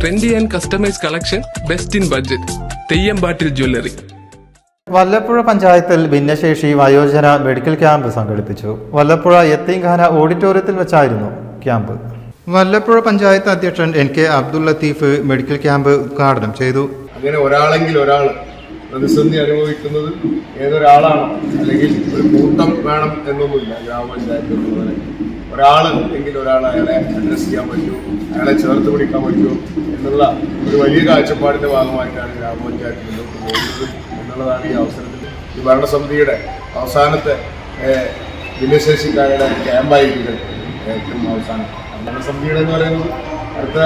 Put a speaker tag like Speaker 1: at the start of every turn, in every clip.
Speaker 1: Trendy and customise collection best in budget Theyyampattil jewellery
Speaker 2: Vallappuzha പഞ്ചായത്തിൽ ഭിന്നശേഷി വയോജന medical camp സംഘടിപ്പിച്ചു. വല്ലപ്പുഴ യത്തീംഖാന ഓഡിറ്റോറിയത്തിൽ വെച്ചായിരുന്നു ക്യാമ്പ് വല്ലപ്പുഴ പഞ്ചായത്ത് അധ്യക്ഷൻ N K Abdul Latheef medical camp ഉദ്ഘാടനം ചെയ്തു.
Speaker 3: അങ്ങനെ ഒരാളെങ്കിൽ ഒരാൾ പ്രതിസന്ധി അനുഭവിക്കുന്നത് ഏതൊരാളാണോ അല്ലെങ്കിൽ ഒരു കൂട്ടം വേണം എന്നൊന്നുമില്ല ഗ്രാമപഞ്ചായത്ത് എന്നുപോലെ ഒരാൾ എങ്കിൽ ഒരാൾ അയാളെ അഡ്രസ് ചെയ്യാൻ പറ്റുമോ? അയാളെ ചേർത്ത് പിടിക്കാൻ പറ്റുമോ? എന്നുള്ള ഒരു വലിയ കാഴ്ചപ്പാടിന്റെ ഭാഗമായിട്ടാണ് ഗ്രാമപഞ്ചായത്ത് മുന്നോട്ട് പോകുന്നത് എന്നുള്ളതാണ് ഈ അവസരത്തിൽ ഈ ഭരണസമിതിയുടെ അവസാനത്തെ ഭിന്നശേഷിക്കാരുടെ ക്യാമ്പായിരിക്കും ഏറ്റവും അവസാനം. ഭരണസമിതിയുടെ എന്ന് പറയുന്നത് അടുത്ത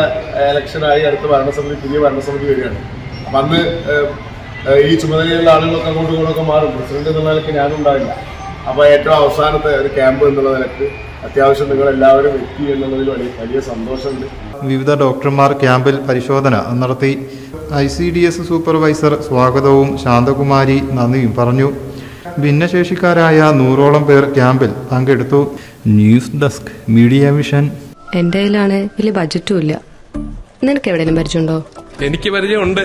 Speaker 3: ഇലക്ഷനായി അടുത്ത ഭരണസമിതി പുതിയ ഭരണസമിതി വരികയാണ്. അപ്പം അന്ന് ഈ ചുമതലയുള്ള ആളുകളൊക്കെ അങ്ങോട്ടും ഇങ്ങോട്ടൊക്കെ മാറും. പ്രസിഡന്റ് എന്നുള്ള നിലയ്ക്ക് ഞാനുണ്ടാവില്ല അപ്പൊ അപ്പോൾ ഏറ്റവും അവസാനത്തെ ഒരു ക്യാമ്പ് എന്നുള്ള നിലയ്ക്ക് അത്യാവശ്യം നിങ്ങൾ എല്ലാവരും എത്തി എന്നുള്ളതിൽ വലിയ വലിയ സന്തോഷമുണ്ട്.
Speaker 2: വിവിധ ഡോക്ടർമാർ ക്യാമ്പിൽ പരിശോധന നടത്തി. I C D S supervisor സ്വാഗതവും ശാന്തകുമാരി നന്ദിയും പറഞ്ഞു. ഭിന്നശേഷിക്കാരായ നൂറോളം പേർ ക്യാമ്പിൽ പങ്കെടുത്തു. News desk media mission.
Speaker 4: എന്റെ കയ്യിലാണ് വലിയ ബഡ്ജറ്റും ഇല്ല. നിനക്ക് എവിടെയെങ്കിലും പരിചയമുണ്ടോ?
Speaker 1: എനിക്ക് പരിചയമുണ്ട്.